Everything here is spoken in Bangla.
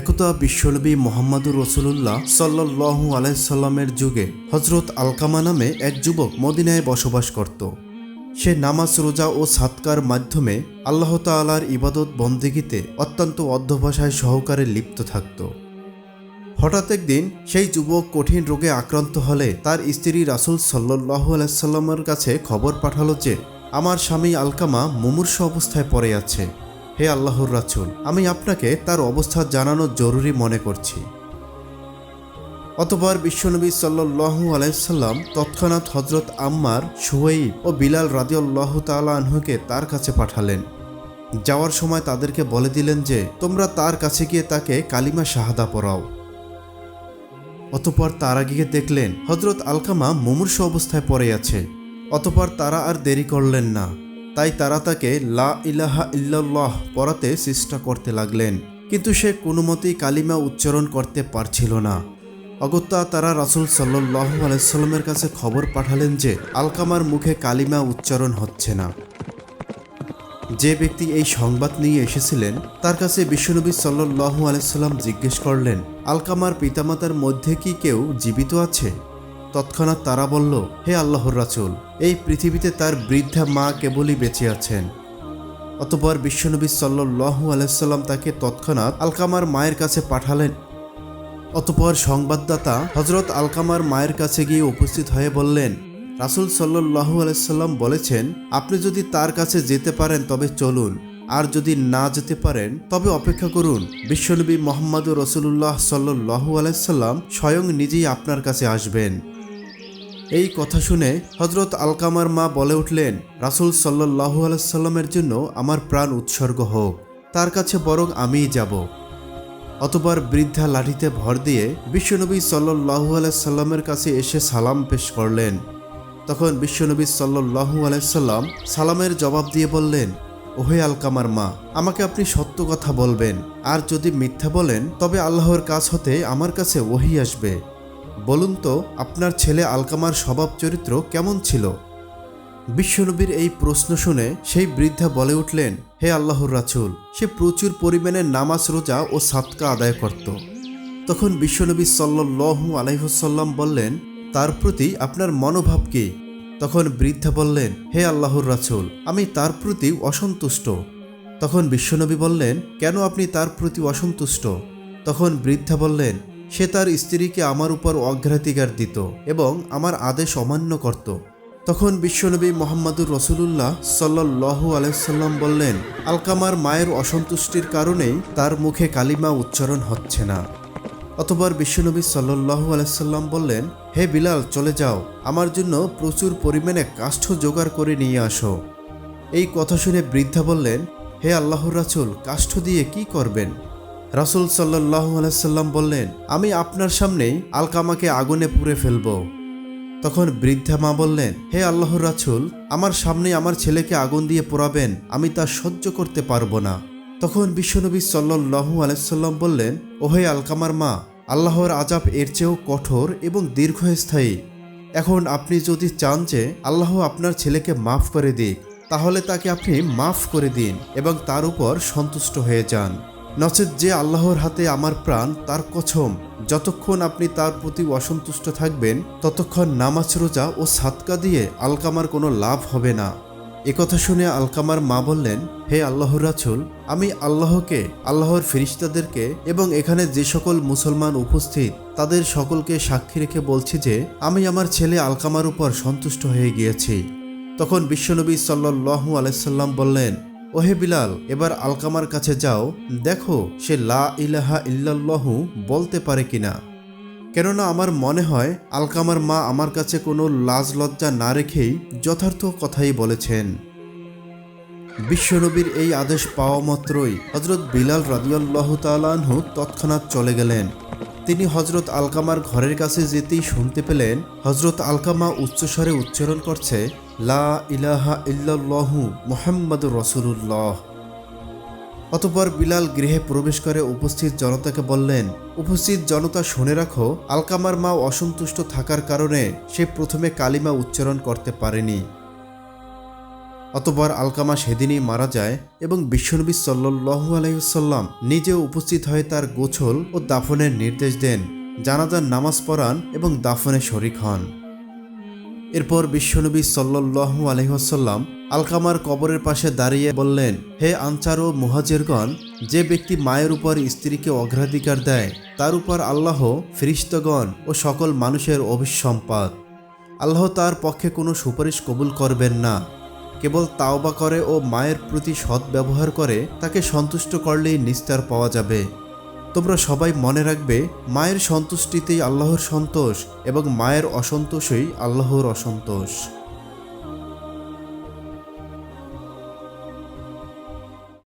একতা বিশ্বনবী মোহাম্মদুর রসুল্লাহ সাল্লাহ আলাইসাল্লামের যুগে হজরত আলকামা নামে এক যুবক মদিনায় বসবাস করত। সে নামাজ, রোজা ও সাতকার মাধ্যমে আল্লাহ তালার ইবাদত বন্দিগিতে অত্যন্ত অধ্যবসায় সহকারে লিপ্ত থাকত। হঠাৎ একদিন সেই যুবক কঠিন রোগে আক্রান্ত হলে তার স্ত্রী রাসুল সাল্লাহ আলাইসাল্লামের কাছে খবর পাঠালো যে, আমার স্বামী আলকামা মুমূর্ষ অবস্থায় পড়ে আছে। হে আল্লাহর রাসুল, আমি আপনাকে তার অবস্থা জানানো জরুরি মনে করছি। অতবার বিশ্বনবী সাল্লাহু আলাইসাল্লাম তৎক্ষণাৎ হজরত আম্মার, সুহাইব ও বিলাল রাদিউল্লাহ তালা আনহুকে তার কাছে পাঠালেন। যাওয়ার সময় তাদেরকে বলে দিলেন যে, তোমরা তার কাছে গিয়ে তাকে কালিমা শাহাদা পড়াও। অতপর তারা গিয়ে দেখলেন হজরত আলকামা মুমূর্ষ অবস্থায় পড়ে আছে। অতপর তারা আর দেরি করলেন না। তাই তারা তাকে লা ইলাহা ইল্লাল্লাহ পড়াতে চেষ্টা করতে লাগলেন। কিন্তু সে কোনো মতেই কালিমা উচ্চারণ করতে পারছিল না। অগত্যা তারা রাসুল সাল্লাহ আলাইসাল্লামের কাছে খবর পাঠালেন যে আলকামার মুখে কালিমা উচ্চারণ হচ্ছে না। যে ব্যক্তি এই সংবাদ নিয়ে এসেছিলেন, তার কাছে বিশ্বনবী সাল্লাহু আলাইসাল্লাম জিজ্ঞেস করলেন, আলকামার পিতামাতার মধ্যে কি কেউ জীবিত আছে? তৎক্ষণাৎ তারা বলল, হে আল্লাহর রাসুল, এই পৃথিবীতে তার বৃদ্ধা মা কেবলই বেঁচে আছেন। অতপর বিশ্বনবী সাল্লাহু আলাইসাল্লাম তাকে তৎক্ষণাৎ আলকামার মায়ের কাছে পাঠালেন। অতপর সংবাদদাতা হজরত আলকামার মায়ের কাছে গিয়ে উপস্থিত হয়ে বললেন, রাসুল সাল্লাহু আলাইসাল্লাম বলেছেন, আপনি যদি তার কাছে যেতে পারেন তবে চলুন, আর যদি না যেতে পারেন তবে অপেক্ষা করুন। বিশ্বনবী মোহাম্মদুর রসুল্লাহ সাল্লু আলাইসাল্লাম স্বয়ং নিজেই আপনার কাছে আসবেন। এই কথা শুনে হজরত আলকামার মা বলে উঠলেন, রাসুল সাল্লাহু আলাইসাল্লামের জন্য আমার প্রাণ উৎসর্গ হোক, তার কাছে বরং আমিই যাব। অতবার বৃদ্ধা লাঠিতে ভর দিয়ে বিশ্বনবী সাল্লু আলাইসাল্লামের কাছে এসে সালাম পেশ করলেন। তখন বিশ্বনবী সাল্লু আলাইসাল্লাম সালামের জবাব দিয়ে বললেন, ওহে আলকামার মা, আমাকে আপনি সত্য কথা বলবেন। আর যদি মিথ্যা বলেন, তবে আল্লাহর কাছ হতে আমার কাছে ওহি আসবে। বলুন তো, আপনার ছেলে আলকামার স্বভাব চরিত্র কেমন ছিল? বিশ্বনবীর এই প্রশ্ন শুনে সেই বৃদ্ধা বলে উঠলেন, হে আল্লাহর রাসুল, সে প্রচুর পরিমাণে নামাজ, রোজা ও সাতকা আদায় করত। তখন বিশ্বনবী সাল্লু আলাইহসাল্লাম বললেন, তার প্রতি আপনার মনোভাব কি? তখন বৃদ্ধা বললেন, হে আল্লাহর রাসুল, আমি তার প্রতি অসন্তুষ্ট। তখন বিশ্বনবী বললেন, কেন আপনি তার প্রতি অসন্তুষ্ট? তখন বৃদ্ধা বললেন সে তার স্ত্রীকে আমার উপর অগ্রাধিকার দিত এবং আমার আদেশ অমান্য করত। তখন বিশ্বনবী মোহাম্মদুর রসুলুল্লাহ সাল্লাহু আলাইসাল্লাম বললেন, আলকামার মায়ের অসন্তুষ্টির কারণেই তার মুখে কালিমা উচ্চারণ হচ্ছে না। অতবার বিশ্বনবী সাল্লাহু আলাইসাল্লাম বললেন, হে বিলাল, চলে যাও, আমার জন্য প্রচুর পরিমাণে কাষ্ঠ জোগাড় করে নিয়ে আসো। এই কথা শুনে বৃদ্ধা বললেন, হে আল্লাহর রাসুল, কাষ্ঠ দিয়ে কি করবেন? রাসুল সাল্লাহু আলাইসাল্লাম বললেন, আমি আপনার সামনেই আলকামাকে আগুনে পুড়ে ফেলব। তখন বৃদ্ধা মা বললেন, হে আল্লাহ রাসুল, আমার সামনে আমার ছেলেকে আগুন দিয়ে পোড়াবেন, আমি তা সহ্য করতে পারব না। তখন বিশ্বনবী সাল্লাহু আলাইসাল্লাম বললেন, ওহে আলকামার মা, আল্লাহর আজাব এর চেয়েও কঠোর এবং দীর্ঘস্থায়ী। এখন আপনি যদি চান যে আল্লাহ আপনার ছেলেকে মাফ করে দিক, তাহলে তাকে আপনি মাফ করে দিন এবং তার উপর সন্তুষ্ট হয়ে যান। নচেত যে আল্লাহর হাতে আমার প্রাণ, তার কছম, যতক্ষণ আপনি তার প্রতি অসন্তুষ্ট থাকবেন, ততক্ষণ নামাজ রোজা ও সাতকা দিয়ে আলকামার কোনো লাভ হবে না। একথা শুনে আলকামার মা বললেন, হে আল্লাহর রাছুল আমি আল্লাহকে, আল্লাহর ফিরিস্তাদেরকে এবং এখানে যে সকল মুসলমান উপস্থিত, তাদের সকলকে সাক্ষী রেখে বলছি যে, আমি আমার ছেলে আলকামার উপর সন্তুষ্ট হয়ে গিয়েছি। তখন বিশ্বনবী সাল্লাহু আলাইসাল্লাম বললেন ওহে বিলাল, এবার আলকামার কাছে যাও, দেখো সে লা ইলাহা ইল্লাল্লাহু বলতে পারে কিনা। কেননা আমার মনে হয় আলকামার মা আমার কাছে কোনো লাজ লজ্জা না রেখেই যথার্থ কথাই বলেছেন। বিশ্বনবীর এই আদেশ পাওয়া মাত্রই হজরত বিলাল রাদিয়াল্লাহু তালাহু তৎক্ষণাৎ চলে গেলেন। তিনি হজরত আলকামার ঘরের কাছে যেতেই শুনতে পেলেন হজরত আলকামা উচ্চস্বরে উচ্চারণ করছে লা ইলাহা ইল্লাল্লাহু মোহাম্মদুর রসুল্লাহ অতপর বিলাল গৃহে প্রবেশ করে উপস্থিত জনতাকে বললেন, উপস্থিত জনতা শুনে রাখো, আলকামার মা অসন্তুষ্ট থাকার কারণে সে প্রথমে কালিমা উচ্চারণ করতে পারেনি। অতপর আলকামা সেদিনই মারা যায় এবং বিশ্বনবী সাল্লু আলাইসাল্লাম নিজে উপস্থিত হয়ে তার গোছল ও দাফনের নির্দেশ দেন। জানাজার নামাজ পড়ান এবং দাফনে শরিক হন। এরপর বিশ্বনবী সাল্লু আলহিহাসাল্লাম আলকামার কবরের পাশে দাঁড়িয়ে বললেন, হে আনচার ও মুহাজিরগণ, যে ব্যক্তি মায়ের উপর স্ত্রীকে অগ্রাধিকার দেয়, তার উপর আল্লাহ ফিরিস্তগণ ও সকল মানুষের অভিসম্পাদ আল্লাহ তার পক্ষে কোনো সুপারিশ কবুল করবেন না। কেবল তাওবা করে ও মায়ের প্রতি সৎ ব্যবহার করে তাকে সন্তুষ্ট করলেই নিস্তার পাওয়া যাবে। তোমরা সবাই মনে রাখবে মায়ের সন্তুষ্টিতেই আল্লাহর সন্তোষ এবং মায়ের অসন্তোষই আল্লাহর অসন্তোষ।